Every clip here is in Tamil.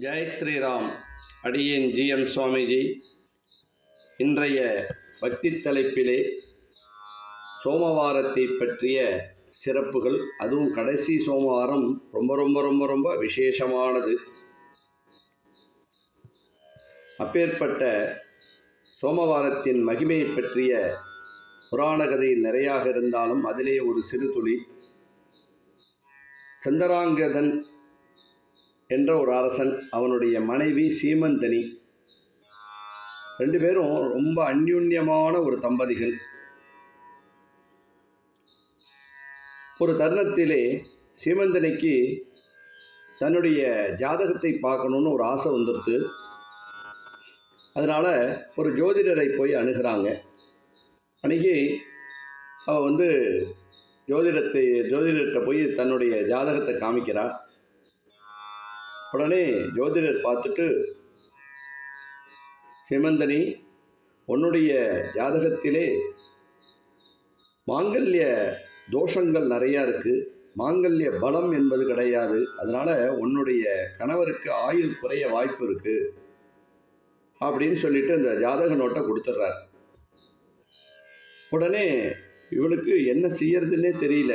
ஜெய் ஸ்ரீராம். அடியேன் ஜிஎம் சுவாமிஜி. இன்றைய பக்தி தலைப்பிலே சோமவாரத்தை பற்றிய சிறப்புகள். அதுவும் கடைசி சோமவாரம். ரொம்ப ரொம்ப ரொம்ப ரொம்ப விசேஷமானது. அப்பேற்பட்ட சோமவாரத்தின் மகிமையை பற்றிய புராண கதை நிறையாக இருந்தாலும் அதிலே ஒரு சிறு துளி. சந்தராங்கதன் என்ற ஒரு அரசன் அவனுடைய மனைவி சீமந்தனி. ரெண்டு பேரும் ரொம்ப அந்யுன்யமான ஒரு தம்பதிகள். ஒரு தருணத்திலே சீமந்தனிக்கு தன்னுடைய ஜாதகத்தை பார்க்கணுன்னு ஒரு ஆசை வந்துடுது. அதனால் ஒரு ஜோதிடரை போய் அணுகிறாங்க. அன்றைக்கி அவள் வந்து ஜோதிடத்தை ஜோதிடர்கிட்ட போய் தன்னுடைய ஜாதகத்தை காமிக்கிறாள் உடனே ஜோதிடர் பார்த்துட்டு சிமந்தனி உன்னுடைய ஜாதகத்திலே மாங்கல்ய தோஷங்கள் நிறையா இருக்குது மாங்கல்ய பலம் என்பது கிடையாது. அதனால் உன்னுடைய கணவருக்கு ஆயுள் குறைய வாய்ப்பு இருக்குது அப்படின்னு சொல்லிட்டு அந்த ஜாதக நோட்டை கொடுத்துட்றார் உடனே இவளுக்கு என்ன செய்யறதுன்னே தெரியல.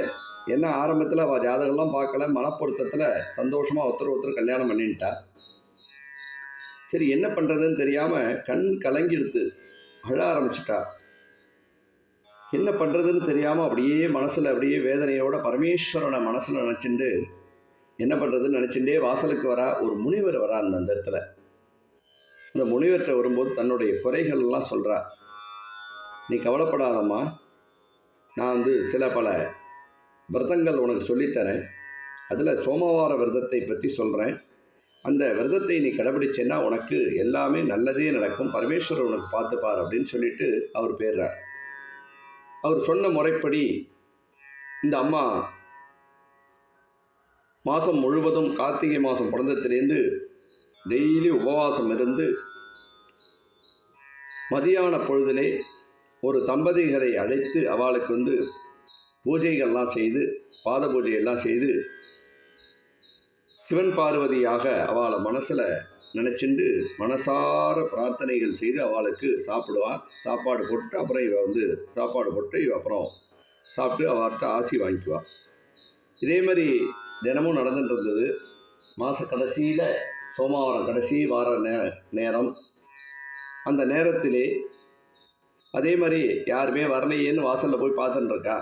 என்ன ஆரம்பத்தில் அவள் ஜாதகம்லாம் பார்க்கல மனப்பொருத்தத்தில் சந்தோஷமாக ஒருத்தர் ஒருத்தர் கல்யாணம் பண்ணிட்டா? சரி என்ன பண்ணுறதுன்னு தெரியாமல் கண் கலங்கிடுத்து அழ ஆரம்பிச்சிட்டா. என்ன பண்ணுறதுன்னு தெரியாமல் அப்படியே மனசில் அப்படியே வேதனையோட பரமேஸ்வரனை மனசில் நினச்சிண்டு என்ன பண்ணுறதுன்னு நினச்சிண்டே வாசலுக்கு வரா ஒரு முனிவர் வரா அந்த அந்த இடத்துல. அந்த முனிவர்கிட்ட வரும்போது தன்னுடைய குறைகள்லாம் சொல்கிறா நீ கவலைப்படாதம்மா. நான் வந்து சில பல விரதங்கள் உனக்கு சொல்லித்தரேன். அதில் சோமவார விரதத்தை பற்றி சொல்கிறேன் அந்த விரதத்தை நீ கடைபிடிச்சேன்னா உனக்கு எல்லாமே நல்லதே நடக்கும். பரமேஸ்வரர் உனக்கு பார்த்துப்பார் அப்படின்னு சொல்லிட்டு அவர் பேர்றார் அவர் சொன்ன முறைப்படி இந்த அம்மா மாதம் முழுவதும் கார்த்திகை மாதம் பிறந்ததுலேருந்து டெய்லி உபவாசம் இருந்து மதியான பொழுதிலே ஒரு தம்பதிகரை அழைத்து அவளுக்கு வந்து பூஜைகள்லாம் செய்து பாத பூஜையெல்லாம் செய்து சிவன் பார்வதியாக அவளை மனசில் நினச்சிண்டு மனசார பிரார்த்தனைகள் செய்து அவளுக்கு சாப்பிடுவாள் சாப்பாடு போட்டுட்டு அப்புறம் இவ வந்து சாப்பாடு போட்டு இவ அப்புறம் சாப்பிட்டு அவர்கிட்ட ஆசி வாங்கிக்குவாள் இதே மாதிரி தினமும் நடந்துட்டு இருந்தது. மாத கடைசியில் சோமவாரம் கடைசி வார நே நேரம். அந்த நேரத்திலே அதே மாதிரி யாருமே வரலையேன்னு வாசலில் போய் பார்த்துட்டுருக்கா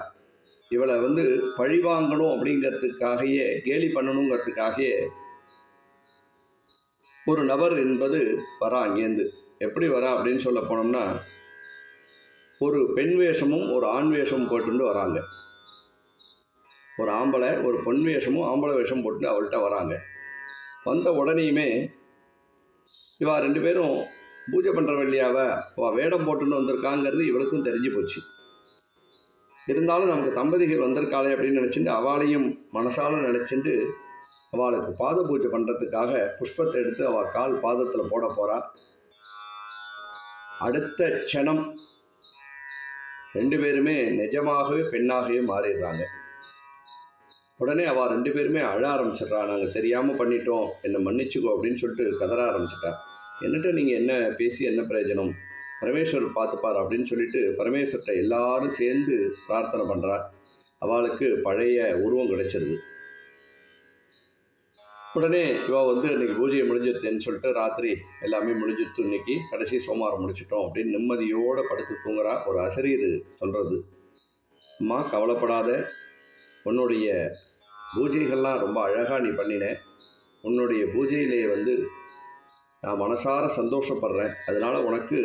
இவளை வந்து பழி வாங்கணும் அப்படிங்கிறதுக்காகவே கேலி பண்ணணுங்கிறதுக்காகவே ஒரு நபர் என்பது வரா அங்கேருந்து எப்படி வரா அப்படின்னு சொல்ல போனோம்னா ஒரு பெண் வேஷமும் ஒரு ஆண் வேஷமும் போட்டுட்டு வராங்க. ஒரு ஆம்பளை ஒரு பொன் வேஷமும் ஆம்பளை வேஷம் போட்டு அவள்கிட்ட வராங்க. வந்த உடனேயுமே இவா ரெண்டு பேரும் பூஜை பண்ணுற வழியாவ அவள் வேடம் போட்டுன்னு வந்திருக்காங்கிறது இவளுக்கும் தெரிஞ்சு போச்சு. இருந்தாலும் நமக்கு தம்பதிகள் வந்திருக்காளே அப்படின்னு நினச்சிட்டு அவளையும் மனசால நினச்சிட்டு அவளுக்கு பாத பூஜை பண்ணுறதுக்காக புஷ்பத்தை எடுத்து அவள் கால் பாதத்தில் போட போகிறா அடுத்த க்ஷணம் ரெண்டு பேருமே நிஜமாகவே பெண்ணாகவே மாறிடுறாங்க. உடனே அவள் ரெண்டு பேருமே அழ ஆரம்பிச்சிட்றா. நாங்கள் தெரியாமல் பண்ணிட்டோம். என்னை மன்னிச்சுக்கோ அப்படின்னு சொல்லிட்டு கதற ஆரம்பிச்சிட்டா. என்னட்ட நீங்கள் என்ன பேசி என்ன பிரயோஜனம்? பரமேஸ்வரர் பார்த்துப்பார் அப்படின்னு சொல்லிட்டு பரமேஸ்வர்கிட்ட எல்லாரும் சேர்ந்து பிரார்த்தனை பண்ணுறா அவளுக்கு பழைய உருவம் கிடைச்சிருது. உடனே இவ வந்து இன்னைக்கு பூஜையை முடிஞ்சிருத்துன்னு சொல்லிட்டு ராத்திரி எல்லாமே முடிஞ்சிருத்து இன்னைக்கு கடைசி சோமாரம் முடிச்சிட்டோம் அப்படின்னு நிம்மதியோடு படுத்து தூங்குறா. ஒரு அசரீர் சொல்கிறது அம்மா கவலைப்படாத. உன்னுடைய பூஜைகள்லாம் ரொம்ப அழகாக நீ பண்ணின. உன்னுடைய பூஜையிலேயே வந்து நான் மனசார சந்தோஷப்படுறேன். அதனால் உனக்கு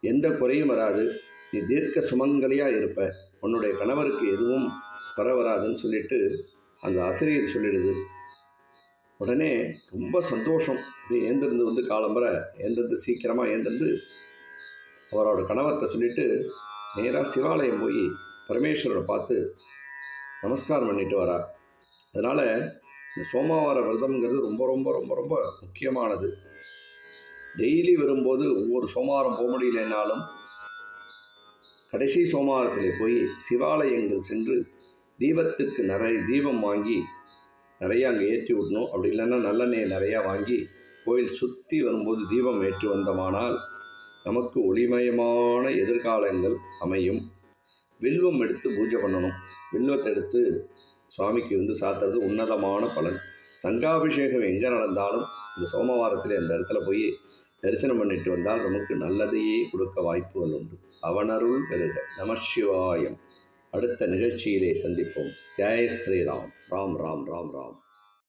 எந்த குறையும் வராது. நீ தீர்க்க சுமங்கலியாக இருப்ப. உன்னுடைய கணவருக்கு எதுவும் குறை வராதுன்னு சொல்லிட்டு அந்த ஆசிரியர் சொல்லிடுது. உடனே ரொம்ப சந்தோஷம். அப்படியே ஏந்திருந்து வந்து காலம்பரை ஏந்திருந்து சீக்கிரமாக ஏந்திருந்து அவரோட கணவர்கிட்ட சொல்லிட்டு நேராக சிவாலயம் போய் பரமேஸ்வரரை பார்த்து நமஸ்காரம் பண்ணிட்டு வரா. அதனால் இந்த சோமவார விரதம்ங்கிறது ரொம்ப ரொம்ப ரொம்ப ரொம்ப முக்கியமானது. டெய்லி வரும்போது ஒவ்வொரு சோமவாரம் போக முடியலனாலும் கடைசி சோமவாரத்திலே போய் சிவாலயங்கள் சென்று தீபத்துக்கு நிறைய தீபம் வாங்கி நிறையா அங்கே ஏற்றி விடணும். அப்படி இல்லைன்னா நல்லெண்ணெயை நிறையா வாங்கி கோயில் சுற்றி வரும்போது தீபம் ஏற்றி வந்தோமானால் நமக்கு ஒளிமயமான எதிர்காலங்கள் அமையும். வில்வம் எடுத்து பூஜை பண்ணணும். வில்வத்தை எடுத்து சுவாமிக்கு வந்து சாத்துறது உன்னதமான பலன். சங்காபிஷேகம் எங்கே நடந்தாலும் இந்த சோமவாரத்தில் அந்த இடத்துல போய் தரிசனம் பண்ணிட்டு வந்தால் நமக்கு நல்லதையே கொடுக்க வாய்ப்புகள் உண்டு. அவனருள் பெருக நமசிவாயம் அடுத்த நிகழ்ச்சியிலே சந்திப்போம். ஜெய் ஸ்ரீராம். ராம் ராம் ராம் ராம்.